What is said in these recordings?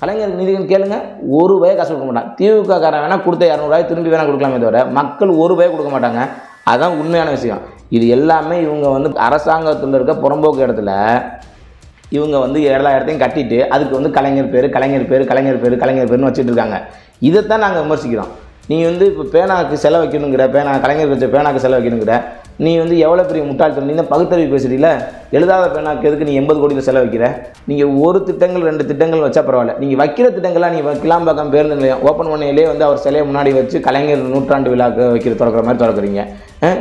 கலைஞர் நிதிகள் கேளுங்க ஒரு ரூபாய் காசு கொடுக்க மாட்டாங்க திமுக காரன் வேணால் கொடுத்த இரநூறுவாய் திரும்பி வேணால் கொடுக்கலாமே தவிர மக்கள் ஒரு ரூபாய் கொடுக்க மாட்டாங்க. அதுதான் உண்மையான விஷயம். இது எல்லாமே இவங்க வந்து அரசாங்கத்தில் இருக்க புறம்போக்கு இடத்துல இவங்க வந்து எல்லா இடத்தையும் கட்டிட்டு அதுக்கு வந்து கலைஞர் பேர் கலைஞர் பேர் கலைஞர் பேர் கலைஞர் பேர்னு வச்சுட்டு இருக்காங்க. இதைத்தான் நாங்கள் விமர்சிக்கிறோம். நீ வந்து இப்போ பேனாக்கு செலவு வைக்கணுங்கிற பேனா கலைஞர் வச்ச பேனாக்கு செலவு வைக்கணுங்கிற நீ வந்து எவ்வளோ பெரிய முட்டாள்தனம் நீ தான் பகுத்தறிவு பேசுகிறீல எழுதாத பேனாக்கு எதுக்கு நீ எண்பது கோடியில் செலவு வைக்கிற? நீங்கள் ஒரு திட்டங்கள் ரெண்டு திட்டங்கள் வச்சா பரவாயில்ல. நீங்கள் வைக்கிற திட்டங்கள்லாம் நீ வைக்கலாம் பார்க்காம பேருந்து நிலையம் ஓப்பன் பண்ணையிலே வந்து அவர் சிலையை முன்னாடி வச்சு கலைஞர் நூற்றாண்டு விழாக்கு வைக்கிற திறக்கிற மாதிரி திறக்கிறீங்க.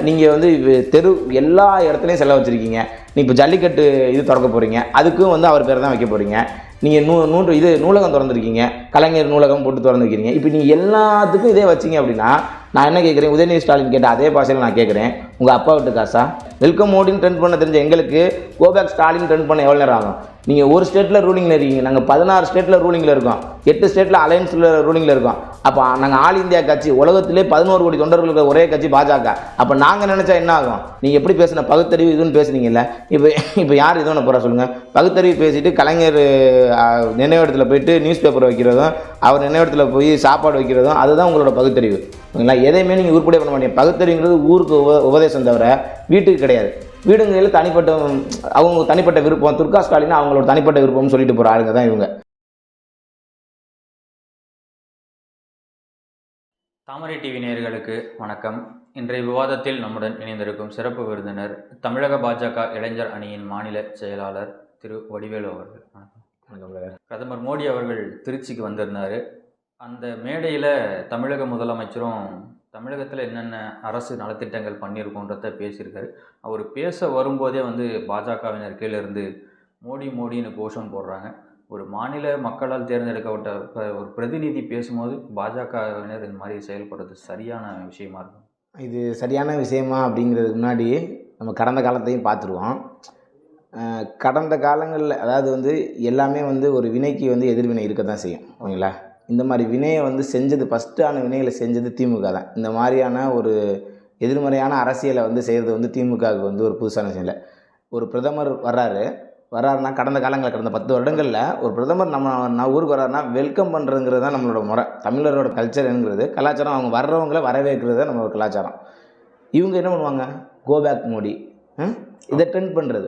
நீங்கள் வந்து தெரு எல்லா இடத்துலையும் செலவு வச்சுருக்கீங்க. நீ இப்போ ஜல்லிக்கட்டு இது திறக்க போகிறீங்க அதுக்கும் வந்து அவர் பேர் தான் வைக்க போகிறீங்க நீங்கள் நூ நூற்று இது நூலகம் திறந்துருக்கீங்க. கலைஞர் நூலகம் போட்டு திறந்துருக்கீங்க. இப்போ நீங்கள் எல்லாத்துக்கும் இதே வச்சீங்க அப்படின்னா நான் என்ன கேட்குறேன் உதயநிதி ஸ்டாலின் கேட்ட அதே பாஷையில் நான் கேட்குறேன் உங்கள் அப்பா விட்டு காசா? வெல்கம் மோடின்னு ட்ரெண்ட் பண்ண தெரிஞ்ச எங்களுக்கு கோபேக் ஸ்டாலின் ட்ரெண்ட் பண்ண எவ்வளோ நேரம் ஆகும்? நீங்கள் ஒரு ஸ்டேட்டில் ரூலிங்கில் இருக்கீங்க. நாங்கள் பதினாறு ஸ்டேட்டில் ரூலிங்கில் இருக்கோம். எட்டு ஸ்டேட்டில் அலையன்ஸில் ரூலிங்கில் இருக்கோம். அப்போ நாங்கள் ஆல் இந்தியா கட்சி உலகத்திலே பதினோரு கோடி தொண்டர்கள் இருக்கிற ஒரே கட்சி பாஜக. அப்போ நாங்கள் நினச்சா என்ன ஆகும்? நீங்கள் எப்படி பேசின பகுத்தறிவு இதுன்னு பேசுனீங்கல்ல? இப்போ இப்போ யார் இது போகிற சொல்லுங்கள் பகுத்தறிவு பேசிட்டு கலைஞர் நினைவிடத்தில் போயிட்டு நியூஸ் பேப்பர் வைக்கிறதும் அவர் நினைவிடத்தில் போய் சாப்பாடு வைக்கிறதும் அதுதான் உங்களோட பகுத்தறிவு. ஓகேங்களா? எதையுமே நீங்கள் உருப்படியாக பண்ண மாட்டீங்க. பகுத்தறிவுங்கிறது ஊருக்கு உப உபதேசம் தவிர வீட்டுக்கு கிடையாது. வீடுங்களில் தனிப்பட்ட அவங்க தனிப்பட்ட விருப்பம் துர்கா ஸ்டாலின் அவங்களோட தனிப்பட்ட விருப்பம்னு சொல்லிட்டு போகிற ஆளுங்க தான் இவங்க. தாமரை டிவி நேயர்களுக்கு வணக்கம். இன்றைய விவாதத்தில் நம்முடன் இணைந்திருக்கும் சிறப்பு விருந்தினர் தமிழக பாஜக இளைஞர் அணியின் மாநில செயலாளர் திரு வடிவேலு அவர்கள். வணக்கம். பிரதமர் மோடி அவர்கள் திருச்சிக்கு வந்திருந்தார். அந்த மேடையில் தமிழக முதலமைச்சரும் தமிழகத்தில் என்னென்ன அரசு நலத்திட்டங்கள் பண்ணியிருக்கோன்றத பேசியிருக்காரு. அவர் பேச வரும்போதே வந்து பாஜகவினர் கீழே இருந்து மோடி மோடின்னு கோஷம் போடுறாங்க. ஒரு மாநில மக்களால் தேர்ந்தெடுக்கப்பட்ட ப- ஒரு பிரதிநிதி பேசும்போது பாஜகவினர் இந்த மாதிரி செயல்படுறது சரியான விஷயமா இருக்கும்? இது சரியான விஷயமா அப்படிங்கிறதுக்கு முன்னாடி நம்ம கடந்த காலத்தையும் பார்த்துருவோம். கடந்த காலங்களில் அதாவது வந்து எல்லாமே வந்து ஒரு வினைக்கு வந்து எதிர்வினை இருக்க தான் செய்யும். ஓகேங்களா? இந்த மாதிரி வினையை வந்து செஞ்சது ஃபஸ்ட்டான வினைகளை செஞ்சது திமுக தான். இந்த மாதிரியான ஒரு எதிர்மறையான அரசியலை வந்து செய்கிறது வந்து திமுகவுக்கு வந்து ஒரு புதுசான விஷயம் இல்லை ஒரு பிரதமர் வர்றாரு. வர்றாருன்னா கடந்த காலங்களில் கடந்த பத்து வருடங்களில் ஒரு பிரதமர் நம்ம நான் ஊருக்கு வர்றாருன்னா வெல்கம் பண்ணுறதுங்கிறது தான் நம்மளோட முறை. தமிழரோட கல்ச்சர் என்கிறது. கலாச்சாரம் அவங்க வர்றவங்களை வரவேற்கிறது தான் நம்மளோட கலாச்சாரம். இவங்க என்ன பண்ணுவாங்க? Go back Modi. இதை ட்ரெண்ட் பண்ணுறது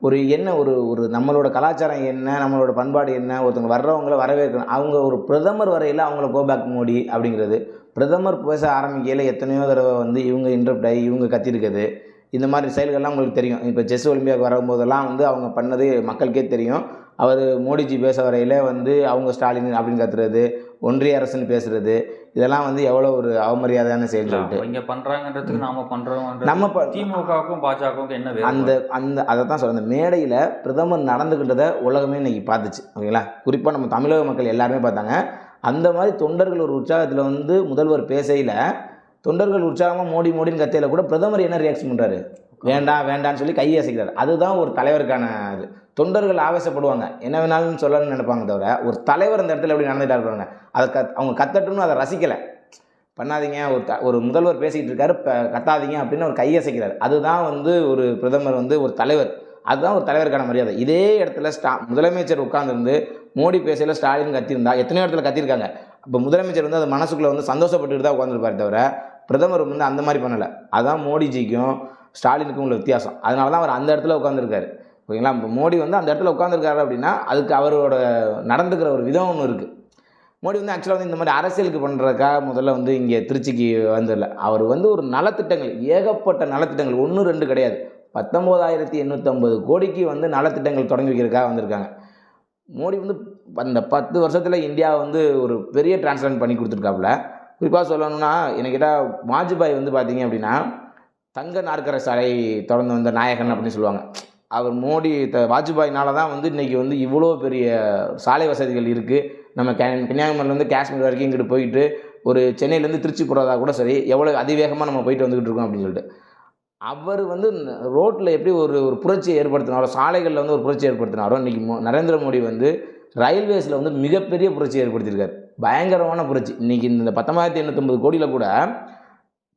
ஒரு என்ன ஒரு ஒரு நம்மளோட கலாச்சாரம் என்ன நம்மளோட பண்பாடு என்ன ஒருத்தவங்க வர்றவங்கள வரவேற்கணும். அவங்க ஒரு பிரதமர் வரையில் அவங்கள கோபேக் மோடி அப்படிங்கிறது. பிரதமர் பேச ஆரம்பிக்கையில் எத்தனையோ தடவை வந்து இவங்க இன்டர்ப்ட் ஆகி இவங்க கத்திருக்குது. இந்த மாதிரி செயல்கள்லாம் உங்களுக்கு தெரியும். இப்போ செஸ் ஒலிம்பியாவுக்கு வரும்போதெல்லாம் வந்து அவங்க பண்ணது மக்களுக்கே தெரியும். அவர் மோடிஜி பேச வரையில் வந்து அவங்க ஸ்டாலின் அப்படின்னு கத்துறது. ஒன்றிய அரசுன்னு பேசுறது. இதெல்லாம் வந்து எவ்வளோ ஒரு அவமரியாதையான செயல் சொல்லிட்டு. இங்க பண்றாங்கன்றதுக்கு நாம பண்றோம் நம்ம திமுகவுக்கும் பாஜகவுக்கும் என்ன அந்த? அந்த அதை தான் சொல்கிறேன் அந்த மேடையில் பிரதமர் நடந்துக்கிட்டதை உலகமே இன்னைக்கு பார்த்துச்சு. ஓகேங்களா? குறிப்பாக நம்ம தமிழக மக்கள் எல்லாருமே பார்த்தாங்க. அந்த மாதிரி தொண்டர்கள் ஒரு உற்சாகத்தில் வந்து முதல்வர் பேசையில் தொண்டர்கள் உற்சாகமாக மோடி மோடின்னு கத்தையில் கூட பிரதமர் என்ன ரியாக்ஷன் பண்ணுறாரு வேண்டாம் வேண்டாம்னு சொல்லி கையை அசைக்கிறார். அதுதான் ஒரு தலைவருக்கான இது. தொண்டர்கள் ஆவேசப்படுவாங்க. என்ன வேணாலும் சொல்லணும்னு நினைப்பாங்க தவிர ஒரு தலைவர் அந்த இடத்துல எப்படி நடந்துட்டா இருப்பாங்க அதை கத் அவங்க கத்தட்டும்னு அதை ரசிக்கலை. பண்ணாதீங்க ஒரு த ஒரு முதல்வர் பேசிக்கிட்டு இருக்காரு இப்போ கத்தாதீங்க அப்படின்னு ஒரு கையசைக்கிறார் அதுதான் வந்து ஒரு பிரதமர் வந்து ஒரு தலைவர். அதுதான் ஒரு தலைவருக்கான மரியாதை. இதே இடத்துல ஸ்டா முதலமைச்சர் உட்காந்துருந்து மோடி பேசையில் ஸ்டாலின் கத்தியிருந்தா எத்தனையோ இடத்துல கத்திருக்காங்க அப்போ முதலமைச்சர் வந்து அது மனசுக்குள்ளே வந்து சந்தோஷப்பட்டுட்டு தான் உட்காந்துருப்பாரு தவிர பிரதமர் வந்து அந்த மாதிரி பண்ணலை. அதுதான் மோடிஜிக்கும் ஸ்டாலினுக்கும் உள்ள வித்தியாசம். அதனால தான் அவர் அந்த இடத்துல உட்காந்துருக்காரு ஓகேங்களா? இப்போ மோடி வந்து அந்த இடத்துல உட்காந்துருக்காரு அப்படின்னா அதுக்கு அவரோட நடந்துக்கிற ஒரு விதம் ஒன்று இருக்குது மோடி வந்து ஆக்சுவலாக வந்து இந்த மாதிரி அரசியலுக்கு பண்ணுறதுக்காக முதல்ல வந்து இங்கே திருச்சிக்கு வந்துடல அவர் வந்து ஒரு நலத்திட்டங்கள் ஏகப்பட்ட நலத்திட்டங்கள் ஒன்று ரெண்டு கிடையாது. பத்தொம்போதாயிரத்தி எண்ணூற்றம்பது கோடிக்கு வந்து நலத்திட்டங்கள் தொடங்கி வைக்கிறதுக்காக வந்திருக்காங்க. மோடி வந்து அந்த பத்து வருஷத்தில் இந்தியா வந்து ஒரு பெரிய டிரான்ஸ்லேட் பண்ணி கொடுத்துருக்காப்புல. குறிப்பாக சொல்லணும்னா எனக்கு கேட்டால் வாஜ்பாய் வந்து பார்த்தீங்க அப்படின்னா தங்க நாற்கர சாலை தொடர்ந்து வந்த நாயகன் அப்படின்னு சொல்லுவாங்க. அவர் மோடி த வாஜ்பாயினால தான் வந்து இன்றைக்கி வந்து இவ்வளோ பெரிய சாலை வசதிகள் இருக்குது நம்ம கே கன்னியாகுமரியிலேருந்து காஷ்மீர் வரைக்கும் இங்கிட்டு போயிட்டு ஒரு சென்னையிலேருந்து திருச்சி போகிறதா கூட சரி எவ்வளோ அதிவேகமாக நம்ம போயிட்டு வந்துக்கிட்டு இருக்கோம் அப்படின்னு சொல்லிட்டு. அவர் வந்து ரோட்டில் எப்படி ஒரு ஒரு புரட்சியை ஏற்படுத்தினாரோ சாலைகளில் வந்து ஒரு புரட்சி ஏற்படுத்தினாரோ இன்றைக்கி மோ நரேந்திர மோடி வந்து ரயில்வேஸில் வந்து மிகப்பெரிய புரட்சி ஏற்படுத்தியிருக்கார். பயங்கரமான புரட்சி. இன்றைக்கி இந்த பத்தொம்பதாயிரத்தி எண்ணூற்றம்பது கோடியில் கூட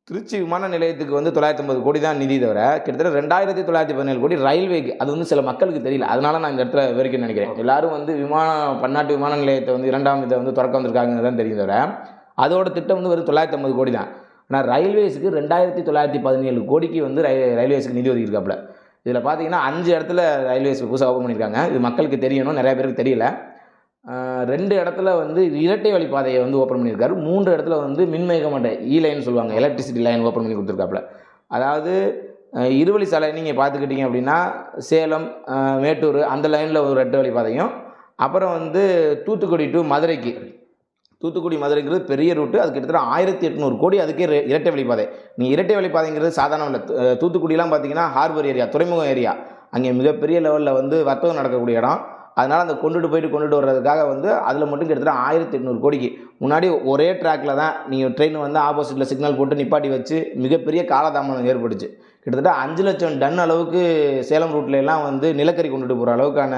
திருச்சி விமான நிலையத்துக்கு வந்து தொள்ளாயிரத்தி ஐம்பது கோடி தான் நிதி தவிர கிட்டத்தட்ட ரெண்டாயிரத்தி தொள்ளாயிரத்தி பதினேழு கோடி ரயில்வேக்கு அது வந்து சில மக்களுக்கு தெரியல. அதனால நான் இந்த இடத்துல விவரிக்கணும்னு நினைக்கிறேன். எல்லாரும் வந்து விமான பன்னாட்டு விமான நிலையத்தை வந்து இரண்டாம் இதை வந்து திறக்க வந்திருக்காங்க தான் தெரியும் தவிர அதோட திட்டம் வந்து வெறும் தொள்ளாயிரத்தி ஐம்பது கோடி தான். ஆனால் ரயில்வேஸுக்கு ரெண்டாயிரத்தி தொள்ளாயிரத்தி பதினேழு கோடிக்கு வந்து ரயில் ரயில்வேஸுக்கு நிதி ஒதுக்கியிருக்காப்புல இதில் பார்த்தீங்கன்னா அஞ்சு இடத்துல ரயில்வேஸ் புதுசாக ஓப்பன் பண்ணியிருக்காங்க. இது மக்களுக்கு தெரியணும். நிறைய பேருக்கு தெரியல. ரெண்டு இடத்துல வந்து இரட்டை வழி பாதையை வந்து ஓப்பன் பண்ணியிருக்காரு. மூன்று இடத்துல வந்து மின்மயக்கமட்ட இ லைன் e சொல்லுவாங்க. எலக்ட்ரிசிட்டி லைன் ஓப்பன் பண்ணி கொடுத்துருக்காப்புல. அதாவது இருவழி சாலை நீங்கள் பார்த்துக்கிட்டிங்க அப்படின்னா சேலம் மேட்டூர் அந்த லைனில் ஒரு ரெட்டை வழி பாதையும் அப்புறம் வந்து தூத்துக்குடி டு மதுரைக்கு. தூத்துக்குடி மதுரைங்கிறது பெரிய ரூட்டு அது கிட்டத்தட்ட ஆயிரத்தி எட்நூறு கோடி அதுக்கே இரட்டை வழிப்பாதை. நீ இரட்டை வழிப்பாதைங்கிறது சாதாரணம் இல்லை. து- தூத்துக்குடிலாம் பார்த்தீங்கன்னா ஹார்பர் ஏரியா துறைமுகம் ஏரியா அங்கே மிகப்பெரிய லெவலில் வந்து வர்த்தகம் நடக்கக்கூடிய இடம். அதனால் அந்த கொண்டுட்டு போயிட்டு கொண்டுட்டு வர்றதுக்காக வந்து அதில் மட்டும் கிட்டத்தட்ட ஆயிரத்தி எட்நூறு கோடிக்கு. முன்னாடி ஒரே ட்ராக்கில் தான் நீங்கள் ட்ரெயின் வந்து ஆப்போசிட்டில் சிக்னல் போட்டு நிப்பாட்டி வச்சு மிகப்பெரிய காலதாமதம் ஏற்பட்டுச்சு. கிட்டத்தட்ட அஞ்சு லட்சம் டன் அளவுக்கு சேலம் ரூட்ல வந்து நிலக்கரி கொண்டுட்டு போகிற அளவுக்கான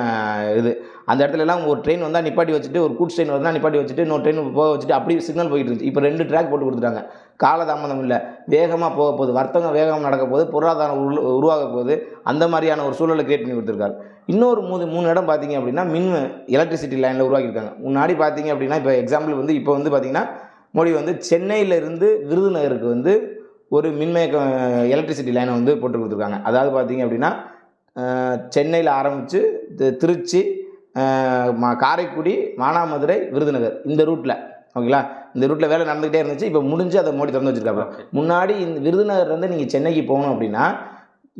இது. அந்த இடத்துல எல்லாம் ஒரு ட்ரெயின் வந்தால் நிப்பாட்டி வச்சுட்டு ஒரு கூட்ஸ் ட்ரெயின் வந்தால் நிப்பாட்டி வச்சுட்டு இன்னொரு ட்ரெயின் போக வச்சுட்டு அப்படி சிக்னல் போயிட்டு இருந்துச்சு. இப்போ ரெண்டு ட்ராக் போட்டு கொடுத்துட்டாங்க. காலதாமதம் இல்லை. வேகமாக போக போகுது. வர்த்தகம் வேகமாக நடக்க போகுது. பொருளாதாரம் உரு உருவாக போகுது. அந்த மாதிரியான ஒரு சூழலை கிரியேட் பண்ணி கொடுத்துருக்காரு. இன்னொரு மூணு மூணு இடம் பார்த்தீங்க அப்படின்னா மின் எலக்ட்ரிசிட்டி லைனில் உருவாக்கியிருக்காங்க. முன்னாடி பார்த்தீங்க அப்படின்னா இப்போ எக்ஸாம்பிள் வந்து இப்போ வந்து பார்த்தீங்கன்னா மோடி வந்து சென்னையிலேருந்து விருதுநகருக்கு வந்து ஒரு மின்மயக்க எலக்ட்ரிசிட்டி லைனை வந்து போட்டு கொடுத்துருக்காங்க. அதாவது பார்த்தீங்க அப்படின்னா சென்னையில் ஆரம்பித்து திருச்சி மா- காரைக்குடி மானாமதுரை விருதுநகர். இந்த ரூட்டில் ஓகேங்களா? இந்த ரூட்டில் வேலை நடந்துகிட்டே இருந்துச்சு. இப்போ முடிஞ்சு அதை மோடி திறந்து வச்சிருக்காங்க. முன்னாடி இந்த விருதுநகர்லேருந்து நீங்கள் சென்னைக்கு போகணும் அப்படின்னா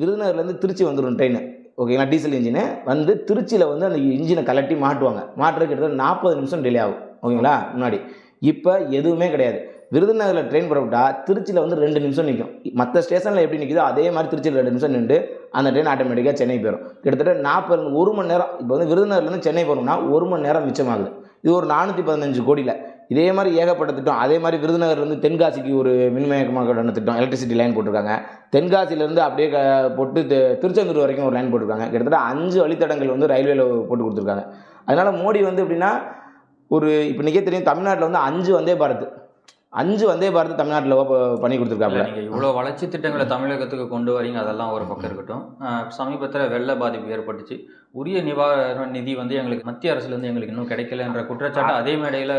விருதுநகர்லேருந்து திருச்சி வந்துடும் ட்ரெயின் ஓகேங்களா? டீசல் இன்ஜினு வந்து திருச்சியில் வந்து அந்த இன்ஜினை கலட்டி மாட்டுவாங்க. மாட்டுறது கிட்டத்தட்ட நாற்பது நிமிஷம் டிலே ஆகும். ஓகேங்களா? முன்னாடி. இப்போ எதுவுமே கிடையாது. விருதுநகரில் ட்ரெயின் புறப்பட்டா திருச்சியில் வந்து ரெண்டு நிமிஷம் நிற்கும் மற்ற ஸ்டேஷனில் எப்படி நிற்குதோ அதே மாதிரி திருச்சியில் ரெண்டு நிமிஷம் நின்று அந்த ட்ரெயின் ஆட்டோமேட்டிக்காக சென்னை போயிடும் கிட்டத்தட்ட நாற்பது ஒரு மணி நேரம் இப்போ வந்து விருதுநகர்லேருந்து சென்னை போகணும்னா ஒரு மணி நேரம் மிச்சமாகுது. இது ஒரு நானூற்றி பதினஞ்சு கோடியில். இதே மாதிரி ஏகப்பட்ட திட்டம். அதே மாதிரி விருதுநகர்லேருந்து தென்காசிக்கு ஒரு மின்மயக்கமான திட்டம் எலக்ட்ரிசிட்டி லைன் போட்டிருக்காங்க. தென்காசியிலேருந்து அப்படியே க போட்டு திருச்செந்தூர் வரைக்கும் ஒரு லைன் போட்டிருக்காங்க. கிட்டத்தட்ட அஞ்சு வழித்தடங்கள் வந்து ரயில்வேல போட்டு கொடுத்துருக்காங்க. அதனால் மோடி வந்து எப்படின்னா ஒரு இப்போ இன்றைக்கே தெரியும் தமிழ்நாட்டில் வந்து அஞ்சு வந்தே பாரத். அஞ்சு வந்தே பாரத் தமிழ்நாட்டில் பண்ணி கொடுத்துருக்காப்புல. நீங்க இவ்வளவு வளர்ச்சி திட்டங்களை தமிழகத்துக்கு கொண்டு வரீங்க அதெல்லாம் ஒரு பக்கம் இருக்கட்டும். சமீபத்துல வெள்ள பாதிப்பு ஏற்பட்டுச்சு. உரிய நிவாரண நிதி வந்து எங்களுக்கு மத்திய அரசுல இருந்து எங்களுக்கு இன்னும் கிடைக்கலன்ற குற்றச்சாட்டு அதே மேடையில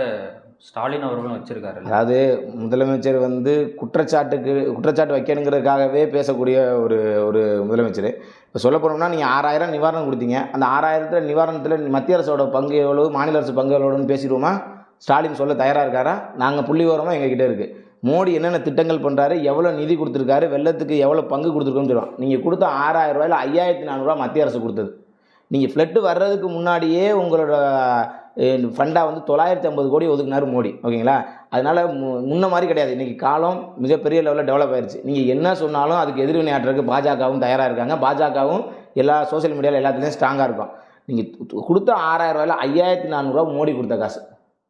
ஸ்டாலின் அவர்களும் வச்சிருக்காரு அதாவது முதலமைச்சர் வந்து குற்றச்சாட்டுக்கு குற்றச்சாட்டு வைக்கணுங்கிறதுக்காகவே பேசக்கூடிய ஒரு ஒரு முதலமைச்சர். இப்போ சொல்ல போனோம்னா நீங்கள் ஆறாயிரம் நிவாரணம் கொடுத்தீங்க. அந்த ஆறாயிரத்தில் நிவாரணத்தில் மத்திய அரசோட பங்கு எவ்வளோ மாநில அரசு பங்கு எவ்வளோன்னு பேசிடுவோமா? ஸ்டாலின் சொல்ல தயாராக இருக்காரா? நாங்கள் புள்ளி ஓரமாக எங்ககிட்ட இருக்குது மோடி என்னென்ன திட்டங்கள் பண்ணுறாரு எவ்வளோ நிதி கொடுத்துருக்காரு? வெள்ளத்துக்கு எவ்வளோ பங்கு கொடுத்துருக்கோன்னு சொல்லுவோம் நீங்கள் கொடுத்த ஆறாயிரம் ரூபாயில் ஐயாயிரத்தி நானூறுரூவா மத்திய அரசு கொடுத்தது. நீங்கள் ஃப்ளட்டு வர்றதுக்கு முன்னாடியே உங்களோட ஃபண்டாக வந்து தொள்ளாயிரத்தி ஐம்பது கோடி ஒதுக்குனார் மோடி. ஓகேங்களா? அதனால் மு முன்ன மாதிரி கிடையாது. இன்றைக்கி காலம் மிகப்பெரிய லெவலில் டெவலப் ஆயிடுச்சு நீங்கள் என்ன சொன்னாலும் அதுக்கு எதிர்வினையாற்றுறதுக்கு பாஜகவும் தயாராக இருக்காங்க. பாஜகவும் எல்லா சோஷியல் மீடியாவில் எல்லாத்துலேயும் ஸ்ட்ராங்காக இருக்கும். நீங்கள் கொடுத்த ஆறாயிரம் ரூபாயில் ஐயாயிரத்தி நானூறுரூவா மோடி கொடுத்த காசு.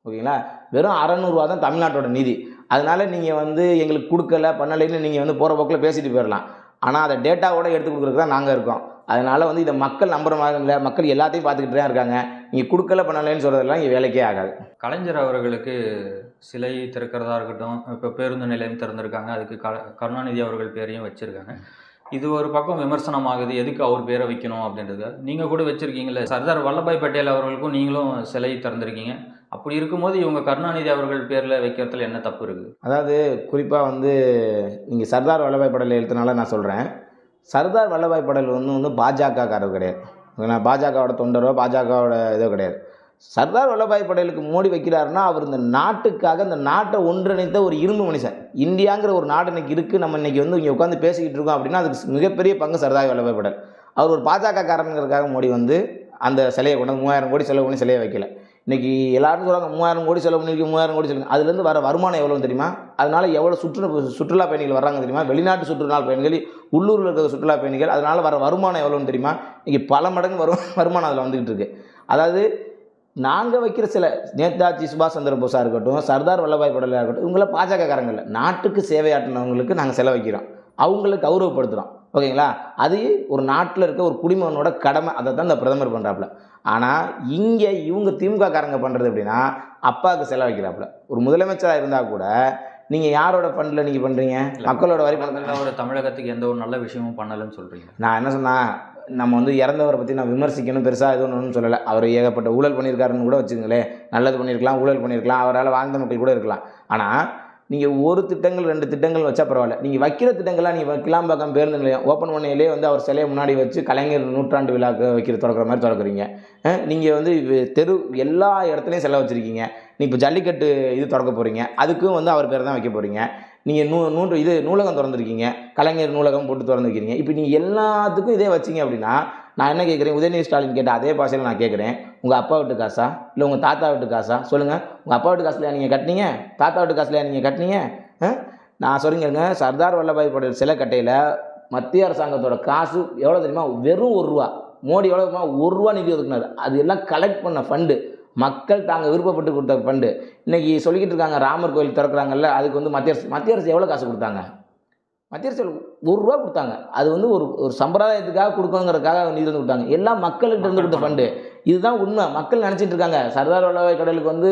ஓகேங்களா? வெறும் அறநூறுவா தான் தமிழ்நாட்டோட நிதி. அதனால் நீங்கள் வந்து எங்களுக்கு கொடுக்கல பண்ணலைன்னு நீங்கள் வந்து போகிற போக்கில் பேசிட்டு போயிடலாம் ஆனால் அதை டேட்டாவோட எடுத்து கொடுக்குறதுக்கு தான் நாங்கள் இருக்கோம். அதனால் வந்து இதை மக்கள் நம்புற மாதிரி இல்லை. மக்கள் எல்லாத்தையும் பார்த்துக்கிட்டு தான் இருக்காங்க. நீங்கள் கொடுக்கல பண்ணலைன்னு சொல்கிறதெல்லாம் இங்கே வேலைக்கே ஆகாது. கலைஞர் அவர்களுக்கு சிலை திறக்கிறதா இருக்கட்டும் இப்போ பேருந்து நிலையம் திறந்திருக்காங்க. அதுக்கு க கருணாநிதி அவர்கள் பேரையும் வச்சிருக்காங்க. இது ஒரு பக்கம் விமர்சனமாகுது. எதுக்கு அவர் பேரை வைக்கணும் அப்படின்றது. நீங்கள் கூட வச்சிருக்கீங்களே சர்தார் வல்லபாய் பட்டேல் அவர்களுக்கும் நீங்களும் சிலை திறந்திருக்கீங்க. அப்படி இருக்கும்போது இவங்க கருணாநிதி அவர்கள் பேரில் வைக்கிறதுல என்ன தப்பு இருக்குது? அதாவது குறிப்பாக வந்து நீங்கள் சர்தார் வல்லபாய் படேல் எழுத்துனால நான் சொல்கிறேன் சர்தார் வல்லபாய் படேல் வந்து வந்து பாஜகக்காரர் கிடையாது. ஓகேங்களா பாஜகவோட தொண்டரோ பாஜகவோட இதோ கிடையாது. சர்தார் வல்லபாய் படேலுக்கு மோடி வைக்கிறாருன்னா அவர் இந்த நாட்டுக்காக இந்த நாட்டை ஒன்றிணைத்த ஒரு இரும்பு மனுஷன். இந்தியாங்கிற ஒரு நாடு இன்னைக்கு இருக்குது நம்ம இன்றைக்கி வந்து இங்கே உட்காந்து பேசிக்கிட்டு இருக்கோம் அப்படின்னா அதுக்கு மிகப்பெரிய பங்கு சர்தார் வல்லபாய் படேல். அவர் ஒரு பாஜகக்காரனுங்கிறதுக்காக மோடி வந்து அந்த சிலையை கொண்டு மூவாயிரம் கோடி செலவு பண்ணி சிலையை வைக்கல. இன்றைக்கி எல்லாரும் சொல்கிறாங்க மூவாயிரம் கோடி செலவு பண்ணியிருக்கு மூவாயிரம் கோடி செலவு அதுலேருந்து வர வருமானம் எவ்வளோன்னு தெரியுமா? அதனால் எவ்வளோ சுற்று சுற்றுலா பயணிகள் வர்றாங்க தெரியுமா? வெளிநாட்டு சுற்றுலா பயணிகள் உள்ளூரில் இருக்கிற சுற்றுலா பயணிகள் அதனால் வர வருமானம் எவ்வளோன்னு தெரியுமா? இன்றைக்கி பல மடங்கு வரும் வருமானம் அதில் வந்துக்கிட்டு இருக்குது அதாவது நாங்கள் வைக்கிற சில நேதாஜி சுபாஷ் சந்திர போஸாக இருக்கட்டும் சர்தார் வல்லபாய் படலாக இருக்கட்டும் இவங்கள பாஜகக்காரங்க இல்லை. நாட்டுக்கு சேவையாட்டினவங்களுக்கு நாங்கள் செலவைக்கிறோம் அவங்களை கௌரவப்படுத்துகிறோம் ஓகேங்களா? அது ஒரு நாட்டில் இருக்க ஒரு குடிமகனோட கடமை. அதை தான் இந்த பிரதமர் பண்ணுறாப்புல ஆனால் இங்கே இவங்க திமுக காரங்க பண்ணுறது எப்படின்னா அப்பாவுக்கு செலவைக்கிறாப்புல ஒரு முதலமைச்சராக இருந்தால் கூட நீங்கள் யாரோட ஃபண்டில் நீங்கள் பண்ணுறீங்க மக்களோட வரி பணத்தில். ஒரு தமிழகத்துக்கு எந்த ஒரு நல்ல விஷயமும் பண்ணலன்னு சொல்றீங்க. நான் என்ன சொன்னா நம்ம வந்து இறந்தவரை பற்றி நான் விமர்சிக்கணும் பெருசாக எதுவும் ஒன்றும் சொல்லலை. அவர் ஏகப்பட்ட ஊழல் பண்ணியிருக்காருன்னு கூட வச்சுங்களேன் நல்லது பண்ணியிருக்கலாம் ஊழல் பண்ணியிருக்கலாம். அவரால் வாழ்ந்த மக்கள் கூட இருக்கலாம். ஆனால் நீங்கள் ஒரு திட்டங்கள் ரெண்டு திட்டங்கள் வச்சா பரவாயில்ல. நீங்கள் வைக்கிற திட்டங்கள்லாம் நீங்கள் கிளாம்பாக்கம் பேருந்து நிலையம் ஓப்பன் பண்ணையிலே வந்து அவர் சிலையை முன்னாடி வச்சு கலைஞர் நூற்றாண்டு விழாக்கு வைக்கிற திறக்கிற மாதிரி திறக்குறீங்க. நீங்கள் வந்து தெரு எல்லா இடத்துலையும் செலவு வச்சுருக்கீங்க. நீ இப்போ ஜல்லிக்கட்டு இது திறக்க போகிறீங்க அதுக்கும் வந்து அவர் பேர் தான் வைக்க போகிறீங்க நீங்கள் நூ நூன்று இது நூலகம் திறந்துருக்கீங்க. கலைஞர் நூலகம் போட்டு திறந்துருக்கீங்க. இப்போ நீங்கள் எல்லாத்துக்கும் இதே வச்சீங்க அப்படின்னா நான் என்ன கேட்குறேன்? உதயநிதி ஸ்டாலின் கேட்ட அதே பாஷையில் நான் கேட்குறேன். உங்கள் அப்பா வீட்டு காசா? இல்லை உங்கள் தாத்தா வீட்டு காசா? சொல்லுங்கள் உங்கள் அப்பா வீட்டு காசுலையா நீங்கள் கட்டினீங்க? தாத்தா வீட்டு காசுலையா நீங்கள் கட்டினீங்க? ஆ? நான் சொல்லிங்க சர்தார் வல்லபாய் பட்டேல் சிலை கட்டையில் மத்திய அரசாங்கத்தோட காசு எவ்வளோ தெரியுமா? வெறும் ஒரு ரூபா. மோடி எவ்வளோ தெரியுமா? ஒரு ரூபா நிதி ஒதுக்குனார். அது எல்லாம் கலெக்ட் பண்ண ஃபண்டு மக்கள் தாங்க விருப்பப்பட்டு கொடுத்த ஃபண்டு இன்றைக்கி சொல்லிக்கிட்டு இருக்காங்க. ராமர் கோயில் திறக்கிறாங்கல்ல அதுக்கு வந்து மத்திய அரசு மத்திய அரசு எவ்வளோ காசு கொடுத்தாங்க? மத்திய அரசு ஒரு ரூபா கொடுத்தாங்க. அது வந்து ஒரு ஒரு சம்பிரதாயத்துக்காக கொடுக்கணுங்கிறதுக்காக இது வந்து கொடுத்தாங்க எல்லாம் மக்கள்கிட்ட இருந்து கொடுத்த ஃபண்டு இதுதான் உண்மை. மக்கள் நினச்சிட்டு இருக்காங்க. சர்தார் வல்லபாய் கடலுக்கு வந்து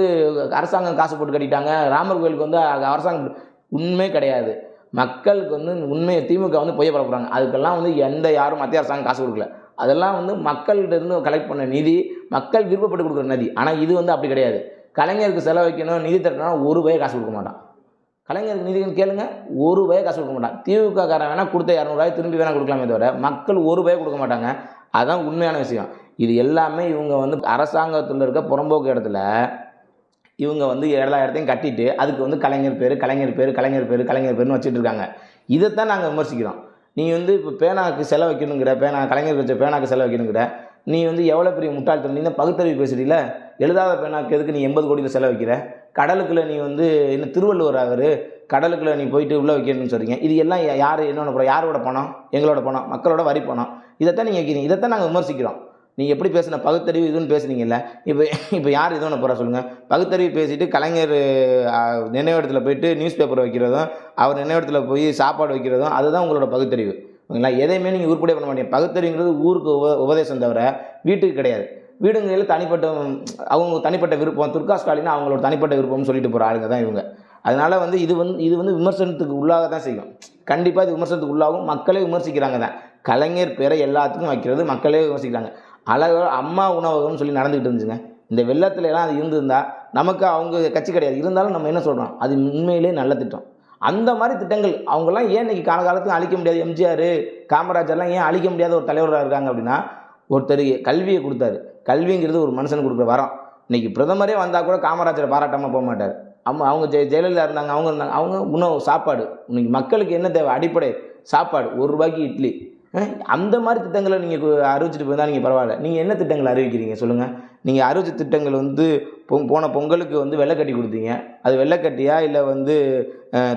அரசாங்கம் காசு போட்டு கட்டிட்டாங்க. ராமர் கோயிலுக்கு வந்து அரசாங்கம் உண்மை கிடையாது. மக்களுக்கு வந்து உண்மையை திமுக வந்து பொய்ய பரப்புறாங்க அதுக்கெல்லாம் வந்து எந்த யாரும் மத்திய அரசாங்கம் காசு கொடுக்கல. அதெல்லாம் வந்து மக்கள்கிட்ட இருந்து கலெக்ட் பண்ண நிதி மக்கள் விருப்பப்பட்டு கொடுக்குற நிதி. ஆனால் இது வந்து அப்படி கிடையாது. கலைஞருக்கு செலவழிக்கணும் நிதி திரட்டணும் ஒரு ரூபாய் காசு கொடுக்க மாட்டான். கலைஞர் நீதிகள் கேளுங்க ஒரு பய காசு கொடுக்க மாட்டான் திமுக காரன் வேணால் கொடுத்த இரநூறுவாய் திரும்பி வேணால் கொடுக்கலாமே தவிர மக்கள் ஒரு பய கொடுக்க மாட்டாங்க. அதுதான் உண்மையான விஷயம். இது எல்லாமே இவங்க வந்து அரசாங்கத்தில் இருக்க புறம்போக்கு இடத்துல இவங்க வந்து எல்லா இடத்தையும் கட்டிட்டு அதுக்கு வந்து கலைஞர் பேர் கலைஞர் பேர் கலைஞர் பேர் கலைஞர் பேர்னு வச்சுட்டு இருக்காங்க. இதைத்தான் நாங்கள் விமர்சிக்கிறோம். நீ வந்து இப்போ பேனாக்கு செலவு வைக்கணுங்கிற பேனா கலைஞர் வச்ச பேனாக்கு செலவு வைக்கணுங்கிற நீ வந்து எவ்வளோ பெரிய முட்டாள்தனம்? நீ தான் பகுத்தறிவு பேசுறீங்களே எழுதாத பேனாக்கு எதுக்கு நீ எண்பது கோடியில் செலவு வைக்கிற? கடலுக்குள்ள நீ வந்து என்ன திருவள்ளுவர் அவர் கடலுக்குள்ள நீ போயிட்டு உள்ளே வைக்கணும்னு சொல்கிறீங்க இது எல்லாம் யார் என்னென்ன பணம் யாரோட பணம் எங்களோட பணம் மக்களோட வரி பணம் இதைத்தான் நீங்கள் வைக்கிறீங்க. இதைத்தான் நாங்கள் விமர்சிக்கிறோம். நீங்கள் எப்படி பேசின பகுத்தறிவு இதுன்னு பேசுனீங்கல்ல இப்போ இப்போ யார் இது ஒன்று போகிறா சொல்லுங்கள் பகுத்தறிவு பேசிட்டு கலைஞர் நினைவிடத்தில் போயிட்டு நியூஸ் பேப்பர் வைக்கிறதும் அவர் நினைவிடத்தில் போய் சாப்பாடு வைக்கிறதும் அதுதான் உங்களோட பகுத்தறிவு. ஓகேங்களா? எதையுமே நீங்கள் உருப்படியாக பண்ண மாட்டீங்க. பகுத்தறிவுங்கிறது ஊருக்கு உப உபதேசம் தவிர வீட்டுக்கு கிடையாது. வீடுங்களில் தனிப்பட்ட அவங்க தனிப்பட்ட விருப்பம் துர்கா ஸ்டாலின் அவங்களோட தனிப்பட்ட விருப்பம்னு சொல்லிட்டு போகிற ஆளுங்க தான் இவங்க. அதனால் வந்து இது வந்து இது வந்து விமர்சனத்துக்கு உள்ளாக தான் செய்யும். கண்டிப்பாக இது விமர்சனத்துக்கு உள்ளாகும். மக்களே விமர்சிக்கிறாங்க தான். கலைஞர் பேரை எல்லாத்துக்கும் வைக்கிறது மக்களே விமர்சிக்கிறாங்க. அழகாக அம்மா உணவகம்னு சொல்லி நடந்துக்கிட்டு இருந்துச்சுங்க. இந்த வெள்ளத்துல எல்லாம் அது இருந்திருந்தால் நமக்கு அவங்க கட்சி கிடையாது. இருந்தாலும் நம்ம என்ன சொல்கிறோம் அது உண்மையிலே நல்ல திட்டம். அந்த மாதிரி திட்டங்கள் அவங்கெல்லாம் ஏன் இன்றைக்கி காலகாலத்துக்கு அழிக்க முடியாது? எம்ஜிஆர் காமராஜர்லாம் ஏன் அழிக்க முடியாத ஒரு தலைவராக இருக்காங்க அப்படின்னா ஒருத்தர் கல்வியை கொடுத்தாரு. கல்விங்கிறது ஒரு மனுஷனுக்கு கொடுக்குற வரம். இன்றைக்கி பிரதமரே வந்தால் கூட காமராஜரை பாராட்டாமல் போக மாட்டார். அம்மா அவங்க ஜெய ஜெயலலிதா இருந்தாங்க அவங்க இருந்தாங்க அவங்க உணவு சாப்பாடு. இன்றைக்கி மக்களுக்கு என்ன தேவை? அடிப்படை சாப்பாடு ஒரு ரூபாய்க்கு இட்லி. அந்த மாதிரி திட்டங்களை நீங்கள் அறிவிச்சிட்டு போயிருந்தால் நீங்கள் பரவாயில்ல. நீங்கள் என்ன திட்டங்கள் அறிவிக்கிறீங்க சொல்லுங்கள் நீங்கள் அறிவிச்ச திட்டங்கள் வந்து பொ போன பொங்கலுக்கு வந்து வெள்ளைக்கட்டி கொடுத்தீங்க. அது வெள்ளைக்கட்டியா இல்லை வந்து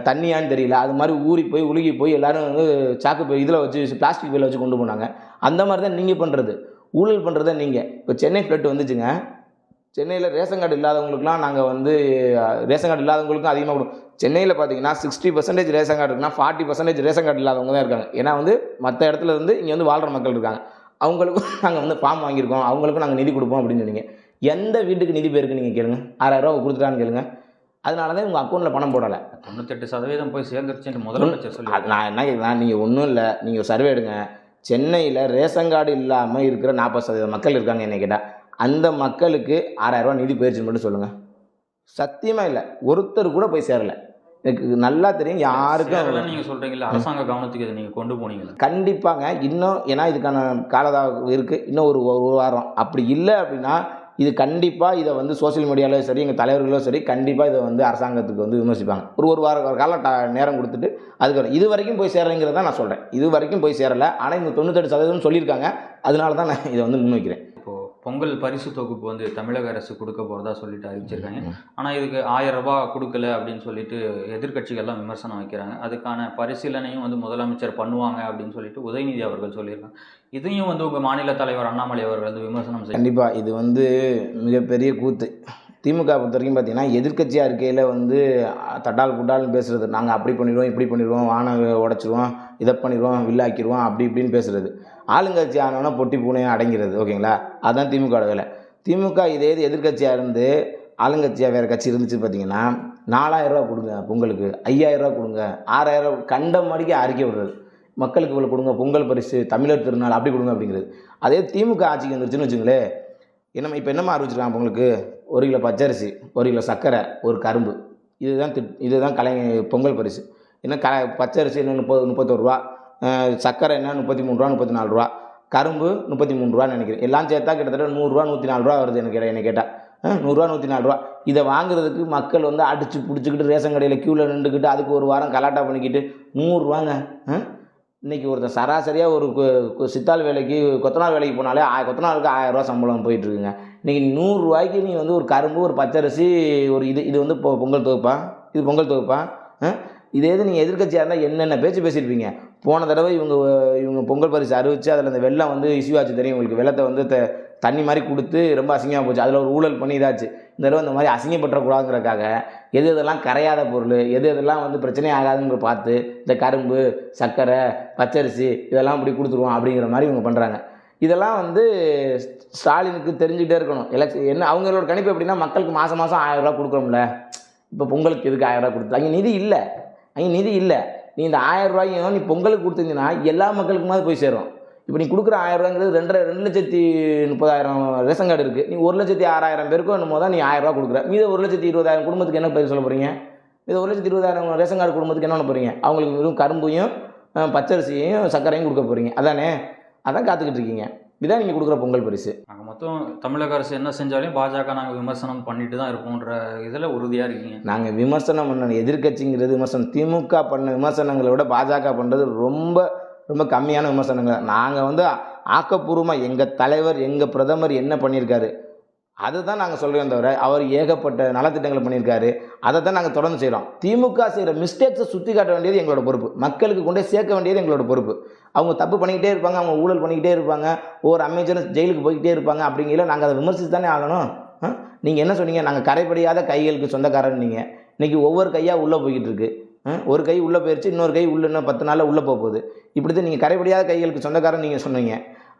தண்ணியான்னு தெரியல. அது மாதிரி ஊறி போய் உலுகி போய் எல்லாரும் வந்து சாக்கு இதில் வச்சு பிளாஸ்டிக் பையில் வச்சு கொண்டு போனாங்க. அந்த மாதிரி தான் நீங்கள் பண்ணுறது ஊழல் பண்ணுறது நீங்கள் இப்போ சென்னை ஃப்ளட் வந்துச்சுங்க. சென்னையில் ரேஷன் கார்டு இல்லாதவங்களுக்குலாம் நாங்கள் வந்து ரேஷன் கார்டு இல்லாதவங்களுக்கும் அதிகமாக கொடுப்போம் சென்னையில் பார்த்தீங்கன்னா சிக்ஸ்டி பர்சன்டேஜ் ரேஷன் கார்டு இருக்குன்னா ஃபார்ட்டி பர்சன்டேஜ் ரேஷன் கார்டு இல்லாதவங்க தான் இருக்காங்க. ஏன்னா வந்து மற்ற இடத்துல இருந்து இங்கே வந்து வாழ்கிற மக்கள் இருக்காங்க. அவங்களுக்கும் நாங்கள் வந்து ஃபார்ம் வாங்கியிருக்கோம். அவங்களுக்கும் நாங்கள் நிதி கொடுப்போம் அப்படின்னு சொன்னீங்க. எந்த வீட்டுக்கு நிதி பேருக்கு நீங்கள் கேளுங்க. ஆறாயிரம் ரூபா கொடுத்துட்டான்னு கேளுங்க. அதனால தான் உங்கள் அக்கௌண்ட்டில் பணம் போடலை. தொண்ணூத்தெட்டு சதவீதம் போய் சேர்ந்துருச்சுன்னு முதலமைச்சர் சொல்லி நான் என்ன கேட்குறேன் நீங்கள் ஒன்றும் இல்லை. நீங்கள் சர்வே எடுங்க. சென்னையில் ரேஷன் கார்டு இல்லாமல் இருக்கிற நாற்பது சதவீதம் மக்கள் இருக்காங்க என்ன கேட்டால் அந்த மக்களுக்கு ஆறாயிரம் ரூபாய் நிதி போயிடுச்சுன்னு மட்டும் சொல்லுங்கள் சத்தியமாக இல்லை. ஒருத்தர் கூட போய் சேரலை. எனக்கு நல்லா தெரியும் யாருக்கும் சேரலன்னு நீங்க சொல்றீங்கல்ல அரசாங்க கவனத்துக்கு இதை நீங்க கொண்டு போனீங்களா கண்டிப்பாங்க. இன்னும் ஏன்னா இதுக்கான காலதாக இருக்குது இன்னும் ஒரு ஒரு வாரம். அப்படி இல்லை அப்படின்னா இது கண்டிப்பாக இதை வந்து சோஷியல் மீடியாவிலும் சரி எங்கள் தலைவர்களும் சரி கண்டிப்பாக இதை வந்து அரசாங்கத்துக்கு வந்து விமர்சிப்பாங்க. ஒரு ஒரு வார கால ட நேரம் கொடுத்துட்டு அதுக்கு இது வரைக்கும் போய் சேரலைங்கிறத நான் சொல்கிறேன் இது வரைக்கும் போய் சேரலை. ஆனால் இந்த தொண்ணூத்தெட்டு சதவீதம் சொல்லியிருக்காங்க. அதனால தான் நான் இதை வந்து முன்வைக்கிறேன். பொங்கல் பரிசு தொகுப்பு வந்து தமிழக அரசு கொடுக்க போறதா சொல்லிட்டு அறிவிச்சிருக்காங்க. ஆனா இதுக்கு ஆயிரம் ரூபாய் கொடுக்கல அப்படின்னு சொல்லிட்டு எதிர்க்கட்சிகள்லாம் விமர்சனம் வைக்கிறாங்க. அதுக்கான பரிசீலனையும் வந்து முதலமைச்சர் பண்ணுவாங்க அப்படின்னு சொல்லிட்டு உதயநிதி அவர்கள் சொல்லியிருக்காங்க. இதையும் வந்து உங்க மாநில தலைவர் அண்ணாமலை அவர்கள் வந்து விமர்சனம் கண்டிப்பாக இது வந்து மிகப்பெரிய கூத்து. திமுக பொறுத்த வரைக்கும் பார்த்தீங்கன்னா எதிர்க்கட்சியாக இருக்கையில் வந்து தட்டால் குட்டால்னு பேசுகிறது நாங்கள் அப்படி பண்ணிடுவோம் இப்படி பண்ணிடுவோம் வானை உடச்சிருவோம் இதை பண்ணிடுவோம் வில்லாக்கிடுவோம் அப்படி இப்படின்னு பேசுகிறது ஆளுங்கட்சி ஆனோன்னா பொட்டி பூனையாக அடங்கிறது ஓகேங்களா? அதுதான் திமுக வேலை. திமுக இதே இது எதிர்க்கட்சியாக இருந்து ஆளுங்கட்சியாக வேறு கட்சி இருந்துச்சு பார்த்தீங்கன்னா நாலாயிரரூவா கொடுங்க பொங்கலுக்கு ஐயாயிரரூவா கொடுங்க ஆறாயிரம் கண்ட மாதிரிக்கு அறிக்கை விடுறது. மக்களுக்கு இவ்வளோ கொடுங்க பொங்கல் பரிசு தமிழர் திருநாள் அப்படி கொடுங்க அப்படிங்கிறது. அதே திமுக ஆட்சிக்கு வந்துருச்சுன்னு வச்சுங்களேன் என்னம்மா இப்போ என்னம்மா அறிவிச்சிருக்காங்க பொங்கலுக்கு? ஒரு கிலோ பச்சரிசி ஒரு கிலோ சர்க்கரை ஒரு கரும்பு. இதுதான் திட் இதுதான் கலை பொங்கல் பரிசு. என்ன க பச்சரிசி என்ன முப்பது முப்பத்தொரு ரூபா. சர்க்கரை என்ன முப்பத்தி மூணு ரூபா முப்பத்தி நாலு ரூபா. கரும்பு முப்பத்தி மூணு ரூபான்னு நினைக்கிறேன். எல்லாம் சேர்த்தா கிட்டத்தட்ட நூறுரூவா நூற்றி நாலு ரூபா வருது எனக்கு என்னை கேட்டால் நூறுரூவா நூற்றி நாலு ரூபா. இதை வாங்குறதுக்கு மக்கள் வந்து அடித்து பிடிச்சிக்கிட்டு ரேஷன் கடையில் க்யூவில் நின்றுக்கிட்டு அதுக்கு ஒரு வாரம் கலாட்டா பண்ணிக்கிட்டு நூறுரூவாங்க இன்றைக்கி ஒருத்தன் சராசரியாக ஒரு கு- கு- சித்தாள் வேலைக்கு கொத்தனார் வேலைக்கு போனாலே ஆய கொத்தனாருக்கு ஆயிரரூவா சம்பளம் போயிட்டுருக்குங்க இன்றைக்கி நூறுரூவாய்க்கு நீ வந்து ஒரு கரும்பு ஒரு பச்சரிசி ஒரு இது இது வந்து பொ- பொங்கல் தொகுப்பான் இது பொங்கல் தொகுப்பான் இதே இது நீங்கள் எதிர்க்கட்சியாக இருந்தால் என்னென்ன பேச்சு பேசியிருப்பீங்க? போன தடவை இவங்க இவங்க பொங்கல் பரிசு அறிவிச்சு அதில் அந்த வெள்ளம் வந்து இஷ்யூ ஆச்சு தெரியும் உங்களுக்கு. வெள்ளத்தை வந்து த தண்ணி மாதிரி கொடுத்து ரொம்ப அசிங்கமாக போச்சு. அதில் ஒரு ஊழல் பண்ணி இதாச்சு. இந்த தடவை இந்த மாதிரி அசிங்கப்பட்டுறக்கூடாதுங்கிறக்காக எது எதெல்லாம் கரையாத பொருள் எது எதெல்லாம் வந்து பிரச்சனை ஆகாதுங்கிற பார்த்து இந்த கரும்பு சர்க்கரை பச்சரிசி இதெல்லாம் இப்படி கொடுத்துருவோம் அப்படிங்கிற மாதிரி இவங்க பண்ணுறாங்க இதெல்லாம் வந்து ஸ்டாலினுக்கு தெரிஞ்சுக்கிட்டே இருக்கணும். எலெக்ஷன் என்ன அவங்களோட கணிப்பு எப்படின்னா மக்களுக்கு மாதம் மாதம் ஆயிரரூவா கொடுக்குறோம்ல இப்போ பொங்கலுக்கு எதுக்கு ஆயிரரூவா கொடுத்து? அங்கே நிதி இல்லை. அங்கே நிதி இல்லை. நீ இந்த ஆயிரம் ரூபாயும் நீ பொங்கலுக்கு கொடுத்தீங்கன்னா எல்லா மக்களுக்குமாவது போய் சேரும். இப்போ நீ கொடுக்குற ஆயிரம் ரூபாங்கிறது ரெண்டரை ரெண்டு லட்சத்தி முப்பதாயிரம் ரேஷன் கார்டு இருக்குது நீ ஒரு லட்சத்தி ஆறாயிரம் பேருக்கும் என்னமோ தான் நீ ஆயிரம் ரூபா கொடுக்குற. மீத ஒரு லட்சத்தி இருபதாயிரம் குடும்பத்துக்கு என்ன பதில் சொல்ல போகிறீங்க இது ஒரு லட்சத்தி இருபதாயிரம் ரேஷன் கார்டு குடும்பத்துக்கு என்ன பண்ண போகிறீங்க அவங்களுக்கு வெறும் கரும்பையும் பச்சரிசியையும் சர்க்கரையும் கொடுக்க போகிறீங்க அதானே? அதான் காத்துக்கிட்டு இருக்கீங்க இதான் நீங்கள் கொடுக்குற பொங்கல் பரிசு. நாங்கள் மொத்தம் தமிழக அரசு என்ன செஞ்சாலும் பாஜக நாங்கள் விமர்சனம் பண்ணிட்டு தான் இருப்போன்ற இதில் உறுதியாக இருக்கீங்க. நாங்கள் விமர்சனம் பண்ண எதிர்க்கட்சிங்கிறது விமர்சனம். திமுக பண்ண விமர்சனங்களை விட பாஜக பண்ணுறது ரொம்ப ரொம்ப கம்மியான விமர்சனங்கள் நாங்கள் வந்து ஆக்கப்பூர்வமாக எங்கள் தலைவர் எங்கள் பிரதமர் என்ன பண்ணியிருக்காரு? அதை தான் நாங்கள் சொல்கிறோம் தவிர அவர் ஏகப்பட்ட நலத்திட்டங்களை பண்ணியிருக்காரு. அதை தான் நாங்கள் தொடர்ந்து செய்கிறோம் திமுக செய்கிற மிஸ்டேக்ஸை சுற்றி காட்ட வேண்டியது எங்களோட பொறுப்பு. மக்களுக்கு கொண்டே சேர்க்க வேண்டியது எங்களோட பொறுப்பு. அவங்க தப்பு பண்ணிக்கிட்டே இருப்பாங்க அவங்க ஊழல் பண்ணிக்கிட்டே இருப்பாங்க ஒவ்வொரு அமைச்சரும் ஜெயிலுக்கு போய்கிட்டே இருப்பாங்க அப்படிங்கிற நாங்கள் அதை விமர்சித்து தானே ஆகணும் நீங்கள் என்ன சொன்னீங்க? நாங்கள் கரைப்படியாத கைகளுக்கு சொந்தக்காரன் நீங்கள் இன்றைக்கி ஒவ்வொரு கையாக உள்ளே போய்கிட்டு இருக்கு. ஒரு கை உள்ளே போயிடுச்சு இன்னொரு கை உள்ள இன்னும் பத்து நாளில் உள்ளே போக போகுது. இப்படி தான் நீங்கள் கரைப்படியாத கைகளுக்கு சொந்தக்காரன் நீங்கள் சொன்னீங்க.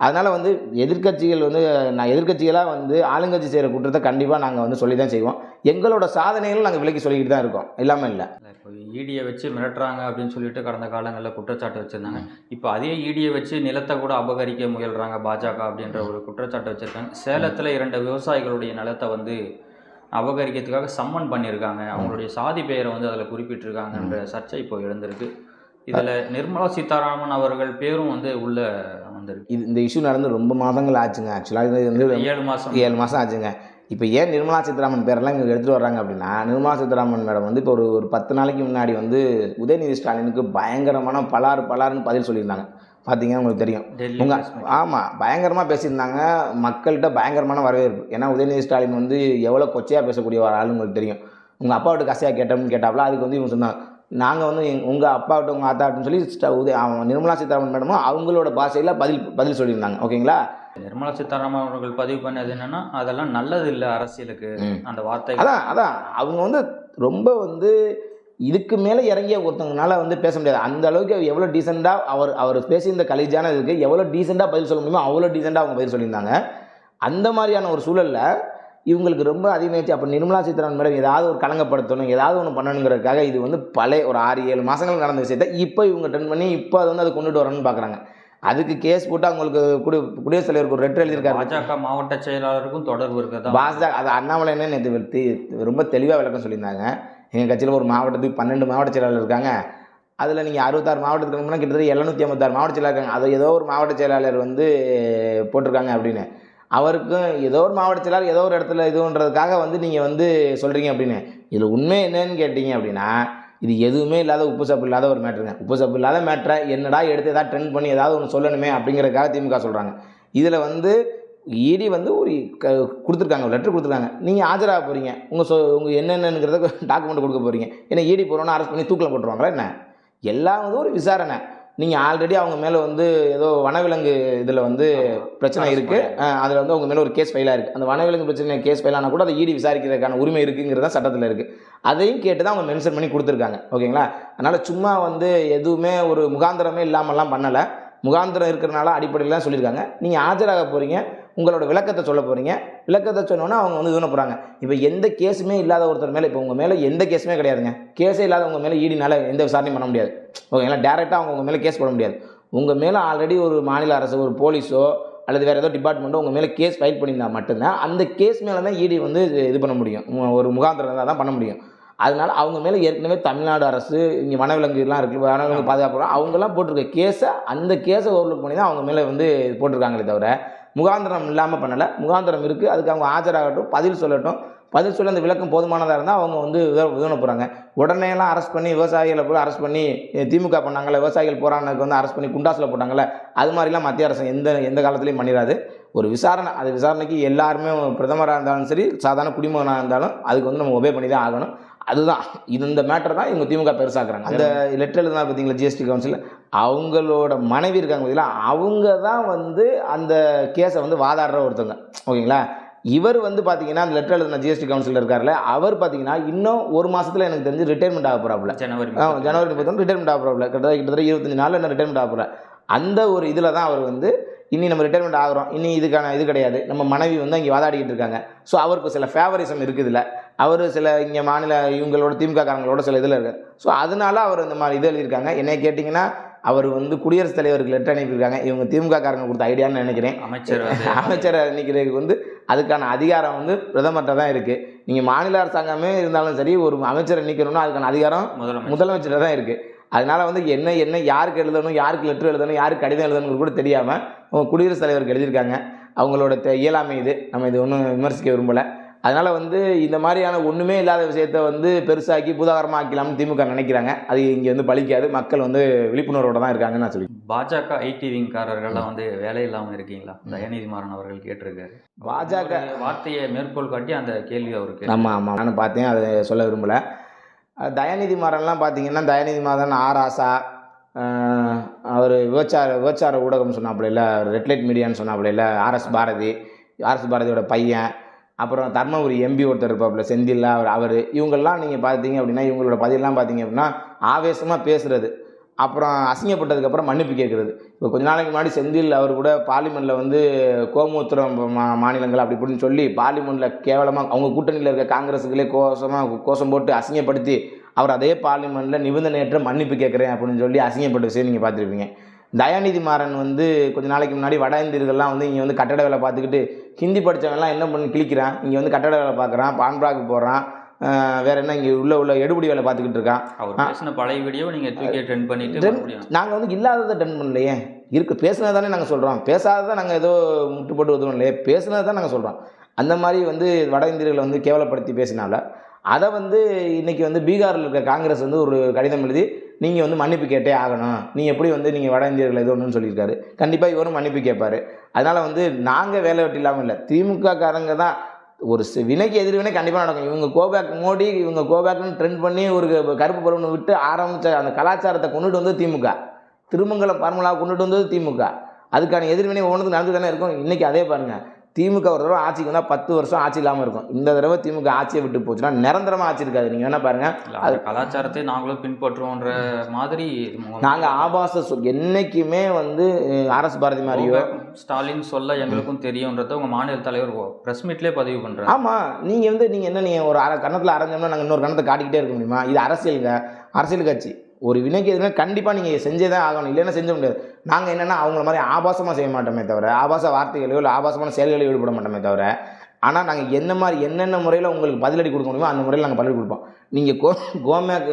அதனால் வந்து எதிர்க்கட்சிகள் வந்து நான் எதிர்க்கட்சிகளாக வந்து ஆளுங்கட்சி செய்கிற குற்றத்தை கண்டிப்பாக நாங்கள் வந்து சொல்லி தான் செய்வோம். எங்களோட சாதனைகளும் நாங்கள் விலக்கி சொல்லிக்கிட்டு தான் இருக்கோம். இல்லாமல் இல்லை. இப்போ இடியை வச்சு மிரட்டுறாங்க அப்படின்னு சொல்லிட்டு கடந்த காலங்களில் குற்றச்சாட்டு வச்சுருந்தாங்க. இப்போ அதே இடியை வச்சு நிலத்தை கூட அபகரிக்க முயல்றாங்க பாஜக அப்படின்ற ஒரு குற்றச்சாட்டு வச்சுருக்காங்க. சேலத்தில் இரண்டு விவசாயிகளுடைய நிலத்தை வந்து அபகரிக்கிறதுக்காக சம்மன் பண்ணியிருக்காங்க. அவங்களுடைய சாதி பெயரை வந்து அதில் குறிப்பிட்டிருக்காங்கன்ற சர்ச்சை இப்போ எழுந்திருக்கு. இதில் நிர்மலா சீதாராமன் அவர்கள் பேரும் வந்து உள்ள வந்திருக்கு இது இந்த இஷ்யூ நடந்து ரொம்ப மாதங்கள் ஆச்சுங்க ஆக்சுவலாக இது வந்து ஏழு மாதம் ஏழு மாதம் ஆச்சுங்க. இப்போ ஏன் நிர்மலா சீதாராமன் பேரெல்லாம் இங்கே எடுத்துகிட்டு வர்றாங்க அப்படின்னா நிர்மலா சீதாராமன் மேடம் வந்து இப்போ ஒரு ஒரு பத்து நாளைக்கு முன்னாடி வந்து உதயநிதி ஸ்டாலினுக்கு பயங்கரமான பலாறு பலாருன்னு பதில் சொல்லியிருந்தாங்க. பார்த்தீங்கன்னா உங்களுக்கு தெரியும். டெல்லி உங்க press meet. ஆமாம் பயங்கரமாக பேசியிருந்தாங்க. மக்கள்கிட்ட பயங்கரமான வரவேற்பு. ஏன்னா உதயநிதி ஸ்டாலின் வந்து எவ்வளோ கொச்சையாக பேசக்கூடிய ஒரு ஆளுன்னு உங்களுக்கு தெரியும். உங்கள் அப்பாவிட்ட கசையாக கேட்டோம்னு கேட்டாப்புல அதுக்கு வந்து இவங்க சொன்னாங்க நாங்கள் வந்து உங்கள் அப்பாவிட்ட உங்கள் ஆத்தாவிட்டன்னு சொல்லி உதய நிர்மலா சீதாராமன் மேடமும் அவங்களோட பாஷையில் பதில் பதில் சொல்லியிருந்தாங்க. ஓகேங்களா? நிர்மலா சீதாராமன் அவர்கள் பதிவு பண்ணது என்னன்னா அதெல்லாம் நல்லது இல்லை அரசியலுக்கு. அந்த வார்த்தை அதான் அதான். அவங்க வந்து ரொம்ப வந்து இதுக்கு மேலே இறங்கிய ஒருத்தவங்கனால வந்து பேச முடியாது. அந்த அளவுக்கு எவ்வளோ டீசெண்டாக அவர் அவர் பேசியிருந்த கலிஜான இதுக்கு எவ்வளோ டீசெண்டாக பதில் சொல்ல முடியுமோ அவ்வளோ டீசெண்டாக அவங்க பதில் சொல்லியிருந்தாங்க. அந்த மாதிரியான ஒரு சூழலில் இவங்களுக்கு ரொம்ப அதிகமாகிடுச்சு அப்போ நிர்மலா சீதாராமன் மேடம் ஏதாவது ஒரு கலங்கப்படுத்தணும் ஏதாவது ஒன்று பண்ணணுங்கிறதுக்காக இது வந்து பழைய ஒரு ஆறு ஏழு மாதங்கள் நடந்த விஷயத்தை இப்போ இவங்க டன் பண்ணி இப்போ அது வந்து அதை கொண்டுட்டு வரணும்னு பார்க்குறாங்க அதுக்கு கேஸ் போட்டு அவங்களுக்கு குடி குடியரசுத் தலைவருக்கு ஒரு லெட்டர் எழுதியிருக்காரு பாஜக மாவட்ட செயலாளருக்கும் தொடர்பு இருக்கதா? பாஜக அது அண்ணாமலை என்ன நேற்று ரொம்ப தெளிவாக விளக்கம் சொல்லியிருந்தாங்க. எங்கள் கட்சியில் ஒரு மாவட்டத்துக்கு பன்னெண்டு மாவட்ட செயலாளர் இருக்காங்க. அதில் நீங்கள் அறுபத்தாறு மாவட்டத்துக்கு இருக்கணும்னா கிட்டத்தட்ட எழுநூற்றி ஐம்பத்தாறு மாவட்ட செயலாளர் இருக்காங்க. அது ஏதோ ஒரு மாவட்ட செயலாளர் வந்து போட்டிருக்காங்க அப்படின்னு. அவருக்கும் ஏதோ ஒரு மாவட்டத்தில் ஏதோ ஒரு இடத்துல இதுன்றதுக்காக வந்து நீங்கள் வந்து சொல்கிறீங்க அப்படின்னு. இதில் உண்மை என்னன்னு கேட்டிங்க அப்படின்னா இது எதுவுமே இல்லாத உப்பு சப்பு இல்லாத ஒரு மேட்ருங்க உப்பு சப்பு இல்லாத மேட்ரை என்னடா எடுத்து ஏதாவது ட்ரெண்ட் பண்ணி ஏதாவது ஒன்று சொல்லணுமே அப்படிங்கிறதுக்காக திமுக சொல்கிறாங்க இதில் வந்து இடி வந்து ஒரு க கொடுத்துருக்காங்க லெட்டர் கொடுத்துருக்காங்க. நீங்கள் ஆஜராக போகிறீங்க உங்கள் சொ உங்கள் என்னென்னங்கிறத டாக்குமெண்ட் கொடுக்க போகிறீங்க ஏன்னா இடி போகிறோன்னு அரெஸ்ட் பண்ணி தூக்கில் போட்டுருவாங்களா என்ன? எல்லாம் வந்து ஒரு விசாரணை. நீங்கள் ஆல்ரெடி அவங்க மேலே வந்து ஏதோ வனவிலங்கு இதில் வந்து பிரச்சனை இருக்குது அதில் வந்து அவங்க மேலே ஒரு கேஸ் ஃபைலாக இருக்குது அந்த வனவிலங்கு பிரச்சனை கேஸ் ஃபைலானா கூட அதை ஈடி விசாரிக்கிறதுக்கான உரிமை இருக்குங்கிறது தான் சட்டத்தில் இருக்குது அதையும் கேட்டு தான் அவங்க மென்ஷன் பண்ணி கொடுத்துருக்காங்க. ஓகேங்களா? அதனால் சும்மா வந்து எதுவுமே ஒரு முகாந்திரமே இல்லாமல்லாம் பண்ணலை. முகாந்திரம் இருக்கிறனால அடிப்படையில் தான் சொல்லியிருக்காங்க. நீங்கள் ஆஜராக போகிறீங்க உங்களோட விளக்கத்தை சொல்ல போகிறீங்க விளக்கத்தை சொன்னோன்னா அவங்க வந்து இது போகிறாங்க இப்போ எந்த கேஸுமே இல்லாத ஒருத்தர் மேலே இப்போ உங்கள் மேலே எந்த கேஸுமே கிடையாதுங்க. கேஸே இல்லாத உங்கள் மேலே ஈடினால எந்த விசாரணையும் பண்ண முடியாது. ஓகேங்களா டேரெக்டாக அவங்க உங்கள் மேலே கேஸ் போட முடியாது. உங்கள் மேலே ஆல்ரெடி ஒரு மாநில அரசு ஒரு போலீஸோ அல்லது வேறு ஏதோ டிபார்ட்மெண்ட்டோ உங்கள் மேலே கேஸ் ஃபைல் பண்ணியிருந்தா மட்டும்தான் அந்த கேஸ் மேலே தான் இடி வந்து இது பண்ண முடியும். ஒரு முகாந்திரம் இருந்தால் தான் பண்ண முடியும். அதனால அவங்க மேலே ஏற்கனவே தமிழ்நாடு அரசு இங்கே வனவிலங்குலாம் இருக்குது வனவிலங்கு பாதுகாப்புலாம் அவங்கெல்லாம் போட்டிருக்க கேஸை அந்த கேஸை ஓவர்லுக் பண்ணி தான் அவங்க மேலே வந்து போட்டிருக்காங்களே தவிர முகாந்திரம் இல்லாமல் பண்ணலை. முகாந்திரம் இருக்குது அதுக்கு அவங்க ஆஜராகட்டும் பதில் சொல்லட்டும். பதில் சொல்ல அந்த விளக்கம் போதுமானதாக இருந்தால் அவங்க வந்து உதவ போகிறாங்க உடனேலாம் அரெஸ்ட் பண்ணி விவசாயிகளை போய் அரெஸ்ட் பண்ணி திமுக பண்ணாங்களே விவசாயிகள் போராட்டத்துக்கு வந்து அரெஸ்ட் பண்ணி குண்டாஸில் போட்டாங்களே அது மாதிரிலாம் மத்திய அரசு எந்த எந்த காலத்துலையும் பண்ணிடாது ஒரு விசாரணை அது விசாரணைக்கு எல்லாருமே பிரதமராக இருந்தாலும் சரி சாதாரண குடிமகனாக இருந்தாலும் அதுக்கு வந்து நம்ம ஒபே பண்ணி தான் ஆகணும். அதுதான். இது இந்த மேட்டர் தான் இவங்க திமுக பெருசாக்குறாங்க. அந்த லெட்டர் எழுதுனா பார்த்தீங்களா ஜிஎஸ்டி கவுன்சில் அவங்களோட மனைவி இருக்காங்க பார்த்தீங்களா அவங்க தான் வந்து அந்த கேஸை வந்து வாதாடுற ஒருத்தவங்க. ஓகேங்களா? இவர் வந்து பார்த்தீங்கன்னா அந்த லெட்டர் எழுதின ஜிஎஸ்டி கவுன்சிலர் இருக்கார்ல அவர் பார்த்தீங்கன்னா இன்னும் ஒரு மாசத்துல எனக்கு தெரிஞ்சு ரிட்டைர்மெண்ட் ஆக போகிறாப்புல ஜனவரி ஆ, ஜனவரி முப்பத்தொன்று ரிட்டைர்மெண்ட் ஆக போகிறாப்புல கிட்டத்தட்ட கிட்டத்தட்ட இருபத்தஞ்சு நாளில் என்ன ரிட்டைர்மெண்ட் ஆக போகிறார் அந்த ஒரு இதில் தான் அவர் வந்து இனி நம்ம ரிட்டைர்மெண்ட் ஆகிறோம். இனி இதுக்கான இது கிடையாது. நம்ம மனைவி வந்து இங்கே வாதாடிக்கிட்டு இருக்காங்க. ஸோ அவருக்கு சில ஃபேவரிசம் இருக்குது இதில் அவர் சில இங்கே மாநில இவங்களோட திமுக காரங்களோட சில இதில் இருக்கார். ஸோ அதனால அவர் இந்த மாதிரி இது எழுதியிருக்காங்க. என்னை கேட்டிங்கன்னா அவர் வந்து குடியரசுத் தலைவருக்கு லெட்டர் அனுப்பியிருக்காங்க. இவங்க திமுக காரங்க கொடுத்த ஐடியான்னு நினைக்கிறேன். அமைச்சர் அமைச்சரை நிற்கிறதுக்கு வந்து அதுக்கான அதிகாரம் வந்து பிரதமர்கிட்ட தான் இருக்குது நீங்கள் மாநில அரசாங்கமே இருந்தாலும் சரி ஒரு அமைச்சரை நிற்கணும்னா அதுக்கான அதிகாரம் முதலமைச்சர். தான் இருக்குது அதனால வந்து என்ன என்ன யாருக்கு எழுதணும் யாருக்கு லெட்டர் எழுதணும் யாருக்கு கடிதம் எழுதணுங்கிறது கூட தெரியாமல் அவங்க குடியரசுத் தலைவருக்கு எழுதியிருக்காங்க. அவங்களோட தெ- இயலாமை இது. நம்ம இது ஒன்றும் விமர்சிக்க விரும்பலை. அதனால் வந்து இந்த மாதிரியான ஒன்றுமே இல்லாத விஷயத்த வந்து பெருசாக்கி பூதாகரமாக ஆக்கலாம்னு திமுக நினைக்கிறாங்க. அது இங்கே வந்து பலிக்காது மக்கள் வந்து விழிப்புணர்வோட தான் இருக்காங்கன்னு நான் சொல்லி பாஜக ஐடி விங்காரர்கள்லாம் வந்து வேலை இல்லாம இருக்கீங்களா? தயாநிதி மாறன் அவர்கள் கேட்டிருக்காரு. பாஜக வார்த்தையை மேற்கோள் காட்டி அந்த கேள்வி அவருக்கு ஆமாம் ஆமாம் நானும் பார்த்தேன். அதை சொல்ல விரும்பலை. தயாநிதி மாறன்லாம் பார்த்தீங்கன்னா தயாநிதி மாறன் ஆர் ஆசா அவர் விபச்சார விபச்சார ஊடகம் சொன்னாப்புல இல்லை ரெட்லைட் மீடியான்னு சொன்னாப்புல இல்லை ஆர்எஸ் பாரதி ஆர்எஸ் பாரதியோட பையன் அப்புறம் தர்மபுரி எம்பி ஒருத்தர் இருப்பாப்புல செந்தில் அவர் அவர் இவங்கெல்லாம் நீங்கள் பார்த்தீங்க அப்படின்னா இவங்களோட பதிலெலாம் பார்த்தீங்க அப்படின்னா ஆவேசமாக பேசுகிறது அப்புறம் அசிங்கப்பட்டதுக்கப்புறம் மன்னிப்பு கேட்குறது. இப்போ கொஞ்ச நாளைக்கு முன்னாடி செந்தில் அவர் கூட பார்லிமெண்ட்டில் வந்து கோமுத்திரம் மா மாநிலங்கள் அப்படி இப்படின்னு சொல்லி பார்லிமெண்ட்டில் கேவலமாக அவங்க கூட்டணியில் இருக்க காங்கிரஸுகளே கோசமாக கோஷம் போட்டு அசிங்கப்படுத்தி அவர் அதே பார்லிமெண்ட்டில் நிபந்தனையற்ற மன்னிப்பு கேட்குறேன் அப்படின்னு சொல்லி அசிங்கப்பட்ட விஷயம் நீங்கள் பார்த்துருப்பீங்க. தயாநிதி மாறன் வந்து கொஞ்ச நாளைக்கு முன்னாடி வட இந்தியர்கள்லாம் வந்து இங்கே வந்து கட்டட வேலை பார்த்துக்கிட்டு ஹிந்தி படித்தவங்கலாம் என்ன பண்ணி கிழிக்கிறான். இங்கே வந்து கட்டட வேலை பார்க்குறான் பான்பிராக்கு போகிறான் வேறு என்ன இங்கே உள்ள உள்ள எடுபடி வேலை பார்த்துக்கிட்டு இருக்கான். அவர் பேசின பழைய வீடியோ நீங்க தூக்கி ட்ரெண்ட் பண்ணிட்டு நாங்கள் வந்து இல்லாததை டன் பண்ணலையே. இருக்கு பேசுனது தானே நாங்கள் சொல்கிறோம் பேசாததை நாங்கள் ஏதோ முட்டு போட்டு உதவும் இல்லையே. பேசுனது தான் நாங்கள் சொல்கிறோம் அந்த மாதிரி வந்து வட இந்தியர்களை வந்து கேவலப்படுத்தி பேசினால அதை வந்து இன்னைக்கு வந்து பீகாரில் இருக்க காங்கிரஸ் வந்து ஒரு கடிதம் எழுதி நீங்கள் வந்து மன்னிப்பு கேட்டே ஆகணும். நீ எப்படி வந்து நீங்கள் வட இந்தியர்கள் எது ஒன்றுன்னு சொல்லியிருக்காரு. கண்டிப்பாக இவரும் மன்னிப்பு கேட்பாரு. அதனால் வந்து நாங்கள் வேலை வெட்டி இல்லாமல் இல்லை. திமுக காரங்க தான் ஒரு சி- வினைக்கு எதிர்வினை கண்டிப்பாக நடக்கும். இவங்க கோபேக் மோடி இவங்க கோபேக்னு ட்ரெண்ட் பண்ணி ஒரு கருப்பு பலூனை விட்டு ஆரம்பித்த அந்த கலாச்சாரத்தை கொண்டுட்டு வந்து திமுக. திருமங்கலம் ஃபார்முலாவை கொண்டுட்டு வந்தது திமுக. அதுக்கான எதிர்வினை ஒவ்வொன்றுக்கு நடந்து தானே இருக்கும். இன்றைக்கி அதே பாருங்கள் திமுக ஒரு தடவை ஆட்சிக்கு வந்தால் பத்து வருஷம் ஆட்சி இல்லாமல் இருக்கும். இந்த தடவை திமுக ஆட்சியை விட்டு போச்சுன்னா நிரந்தரமாக ஆட்சி இருக்காது. நீங்கள் வேணால் பாருங்கள் அந்த கலாச்சாரத்தை நாங்களும் பின்பற்றுவோன்ற மாதிரி நாங்கள் ஆபாச சொல் என்றைக்குமே வந்து அரசு பாரதி மாதிரியோ ஸ்டாலின் சொல்ல எங்களுக்கும் தெரியும்ன்றத உங்க மாநில தலைவர் பிரஸ் மீட்லயே பதிவு பண்றாரு. ஆமாம் நீங்கள் வந்து நீங்கள் என்ன நீங்கள் ஒரு அரை கணத்தில் அரைஞ்சோம்னா நாங்கள் இன்னொரு கணத்தை காட்டிக்கிட்டே இருக்க முடியுமா? இது அரசியலுங்க. அரசியல் கட்சி. ஒரு வினைக்கு எதுனா கண்டிப்பாக நீங்கள் செஞ்சே தான் ஆகணும். இல்லைன்னா செஞ்ச முடியாது. நாங்கள் என்னென்னா அவங்கள மாதிரி ஆபாசமாக செய்ய மாட்டோமே தவிர ஆபாச வார்த்தைகளையோ இல்லை ஆபாசமான செயல்களையோ ஈடுபட மாட்டோமே தவிர ஆனால் நாங்கள் என்ன மாதிரி என்னென்ன முறையில் உங்களுக்கு பதிலடி கொடுக்க முடியுமோ அந்த முறையில் நாங்கள் பதிலடி கொடுப்போம். நீங்கள் கோ கோமேக்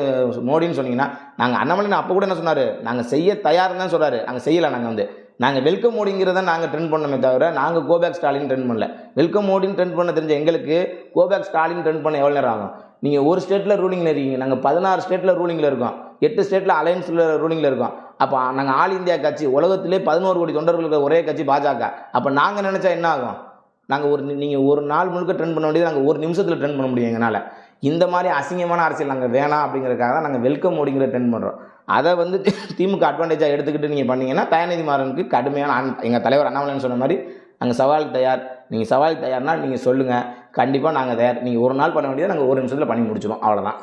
மோடின்னு சொன்னீங்கன்னா நாங்கள் அண்ணாமலை அப்போ கூட என்ன சொன்னார்? நாங்கள் செய்ய தயார்னு தான் சொல்கிறாரு நாங்கள் செய்யலை நாங்கள் வந்து. நாங்கள் வெல்கம் மோடிங்கிறத நாங்கள் ட்ரெண்ட் பண்ணமே தவிர நாங்கள் கோபேக் ஸ்டாலின் ட்ரெண்ட் பண்ணல. வெல்கம் மோடின்னு ட்ரெண்ட் பண்ண தெரிஞ்ச எங்களுக்கு கோபேக் ஸ்டாலின் ட்ரெண்ட் பண்ண எவ்வளோ நேரம் ஆகும்? நீங்கள் ஒரு ஸ்டேட்டில் ரூலிங்கில் இருக்கீங்க. நாங்கள் பதினாறு ஸ்டேட்டில் ரூலிங்கில் இருக்கோம். எட்டு ஸ்டேட்டில் அலையன்ஸில் ரூலிங்கில் இருக்கோம். அப்போ நாங்கள் ஆல் இந்தியா கட்சி உலகத்திலே பதினோரு கோடி தொண்டர்கள் இருக்கிற ஒரே கட்சி பாஜக. அப்போ நாங்கள் நினச்சா என்ன ஆகும்? நாங்கள் ஒரு நீங்கள் ஒரு நாள் முழுக்க ட்ரெண்ட் பண்ண வேண்டியது நாங்கள் ஒரு நிமிஷத்தில் ட்ரெண்ட் பண்ண முடியும் எங்களால். இந்த மாதிரி அசிங்கமான அரசியல் நாங்கள் வேணாம் அப்படிங்கிறதுக்காக தான் நாங்கள் வெல்கம் மோடிங்கிற ட்ரெண்ட் பண்ணுறோம் அதை வந்து திமுக அட்வான்டேஜாக எடுத்துக்கிட்டு நீங்கள் பண்ணீங்கன்னா தயாநிதி மாறனுக்கு கடுமையான எங்கள் தலைவர் அண்ணாமலைன்னு சொன்ன மாதிரி நாங்கள் சவால் தயார். நீங்கள் சவால் தயார்னால் நீங்கள் சொல்லுங்கள் கண்டிப்பாக நாங்கள் தயார். நீங்கள் ஒரு நாள் பண்ண வேண்டியதை நாங்கள் ஒரு நிமிஷத்தில் பண்ணி முடிச்சிடும் அவ்வளோதான்